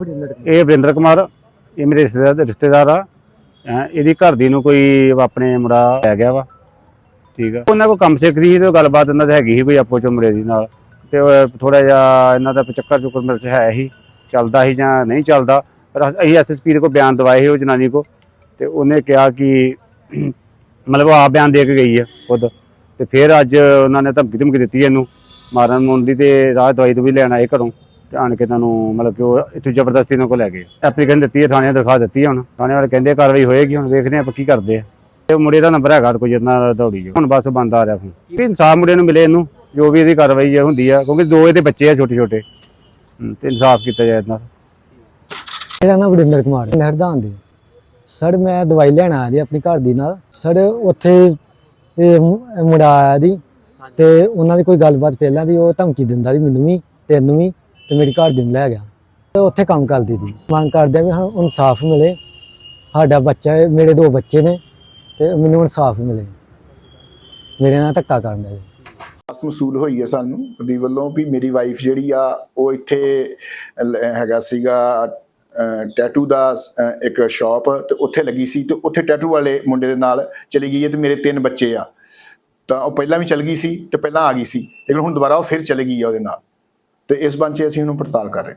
ਇਹ ਵਰਿੰਦਰ ਕੁਮਾਰ, ਇਹ ਮੇਰੇ ਰਿਸ਼ਤੇਦਾਰ ਰਿਸ਼ਤੇਦਾਰ ਆ। ਇਹਦੀ ਘਰ ਦੀ ਨੂੰ ਕੋਈ ਆਪਣੇ ਮੁੰਡਾ ਲੈ ਗਿਆ ਵਾ। ਠੀਕ ਆ। ਉਹਨਾਂ ਕੋ ਕੰਮ ਸਿੱਖਦੀ ਸੀ ਤੇ ਗੱਲਬਾਤ ਇਹਨਾਂ ਦੀ ਹੈਗੀ ਸੀ ਕੋਈ ਆਪੋ ਚ ਮੁੰਡੇ ਦੀ ਨਾਲ। ਤੇ ਥੋੜਾ ਜਿਹਾ ਇਹਨਾਂ ਦਾ ਚੱਕਰ ਚੁੱਕਰ ਮੇਰੇ ਚ ਹੈ ਹੀ। ਚੱਲਦਾ ਸੀ ਜਾਂ ਨਹੀਂ ਚੱਲਦਾ। ਪਰ ਅਸੀਂ ਐਸਐਸਪੀ ਦੇ ਕੋ ਬਿਆਨ ਦਵਾਏ ਸੀ ਉਹ ਜਨਾਨੀ ਕੋ ਤੇ ਉਹਨੇ ਕਿਹਾ ਕਿ ਮਤਲਬ ਉਹ ਆਪ ਬਿਆਨ ਦੇ ਕੇ ਗਈ ਆ ਖੁਦ। ਤੇ ਫਿਰ ਅੱਜ ਉਹਨਾਂ ਨੇ ਧਮਕੀ ਧਮਕੀ ਦਿੱਤੀ ਇਹਨੂੰ। ਮਾਰਨ ਮੁਰਨ ਦੀ ਤੇ ਰਾਹ ਦਵਾਈ ਤੋਂ ਵੀ ਲੈਣ ਆਏ ਘਰੋਂ। ਤੇ ਆਣ ਕੇ ਤੁਹਾਨੂੰ ਮਤਲਬ ਕਿ ਉਹ ਇੱਥੋਂ ਜ਼ਬਰਦਸਤੀ ਨਾਲ ਕੋ ਲੈ ਗਏ। ਐਪਲੀਕੇਸ਼ਨ ਦਿੱਤੀ ਹੈ, ਥਾਣੇ ਦਿਖਾ ਦਿੱਤੀ ਹੁਣ। ਥਾਣੇ ਵਾਲੇ ਕਹਿੰਦੇ ਕਾਰਵਾਈ ਹੋਏਗੀ, ਹੁਣ ਵੇਖਦੇ ਹਾਂ ਆਪਾਂ ਕੀ ਕਰਦੇ ਆ। ਤੇ ਮੁੰਡੇ ਦਾ ਨੰਬਰ ਹੈਗਾ ਕੋਈ ਜਿੰਨਾ ਦੌੜੀ ਜੋ ਹੁਣ ਬਸ ਬੰਦ ਆ ਰਿਹਾ ਫੋਨ। ਕਿ ਇਨਸਾਫ ਮੁੰਡੇ ਨੂੰ ਮਿਲੇ ਇਹਨੂੰ, ਜੋ ਵੀ ਇਹਦੀ ਕਾਰਵਾਈ ਹੈ, ਹੁੰਦੀ ਆ, ਕਿਉਂਕਿ ਦੋ ਇਹਦੇ ਬੱਚੇ ਆ ਛੋਟੇ ਛੋਟੇ ਤੇ ਇਨਸਾਫ ਕੀਤਾ ਜਾਏ ਇਹਨਾਂ ਮੇਰਾ ਨਾਮ ਵਰਿੰਦਰ ਕੁਮਾਰ ਨਹਿਰਦਾਨ ਦੇ। ਸਰ, ਮੈਂ ਦਵਾਈ ਲੈਣ ਆਇਆ ਜੀ ਆਪਣੀ ਘਰ ਦੀ ਨਾਲ। ਸਰ, ਉੱਥੇ ਇਹ ਮੁੰਡਾ ਆਇਆ ਦੀ ਤੇ ਉਹਨਾਂ ਦੀ ਕੋਈ ਗੱਲਬਾਤ ਪਹਿਲਾਂ ਦੀ, ਉਹ ਧਮਕੀ ਦਿੰਦਾ ਸੀ ਮੈਨੂੰ ਵੀ, ਤੈਨੂੰ ਵੀ। ਤੇ ਮੇਰੀ ਘਰ ਦੀ ਨੂੰ ਲੈ ਗਿਆ। ਤੇ ਉੱਥੇ ਕੰਮ ਕਰਦੀ ਸੀ। ਮੰਗ ਕਰਦੇ ਵੀ ਸਾਨੂੰ ਇਨਸਾਫ ਮਿਲੇ। ਸਾਡਾ ਬੱਚਾ ਹੈ, ਮੇਰੇ ਦੋ ਬੱਚੇ ਨੇ ਤੇ ਮੈਨੂੰ ਇਨਸਾਫ ਮਿਲੇ। ਮੇਰੇ ਨਾਲ ਧੱਕਾ ਕਰਨ ਦਾ। ਆਸ ਮਸੂਲ ਹੋਈ ਹੈ ਸਾਨੂੰ ਦੀ ਵੱਲੋਂ ਵੀ ਮੇਰੀ ਵਾਈਫ ਜਿਹੜੀ ਆ, ਉਹ ਇੱਥੇ ਹੈਗਾ ਸੀਗਾ ਟੈਟੂ ਦਾ ਇੱਕ ਸ਼ਾਪ ਤੇ ਉੱਥੇ ਲੱਗੀ ਸੀ ਤੇ ਉੱਥੇ ਟੈਟੂ ਵਾਲੇ ਮੁੰਡੇ ਦੇ ਨਾਲ ਚਲੀ ਗਈ ਹੈ ਤੇ ਮੇਰੇ ਤਿੰਨ ਬੱਚੇ ਆ। ਤਾਂ ਉਹ ਪਹਿਲਾਂ ਵੀ ਚਲ ਗਈ ਸੀ ਤੇ ਪਹਿਲਾਂ ਆ ਗਈ ਸੀ। ਲੇਕਿਨ ਹੁਣ ਦੁਬਾਰਾ ਉਹ ਫਿਰ ਚਲੀ ਗਈ ਆ ਉਹਦੇ ਨਾਲ। ਤੇ ਇਸ ਬੰਚੇ ਅਸੀਂ ਉਹਨੂੰ ਪੜਤਾਲ ਕਰ ਰਹੇ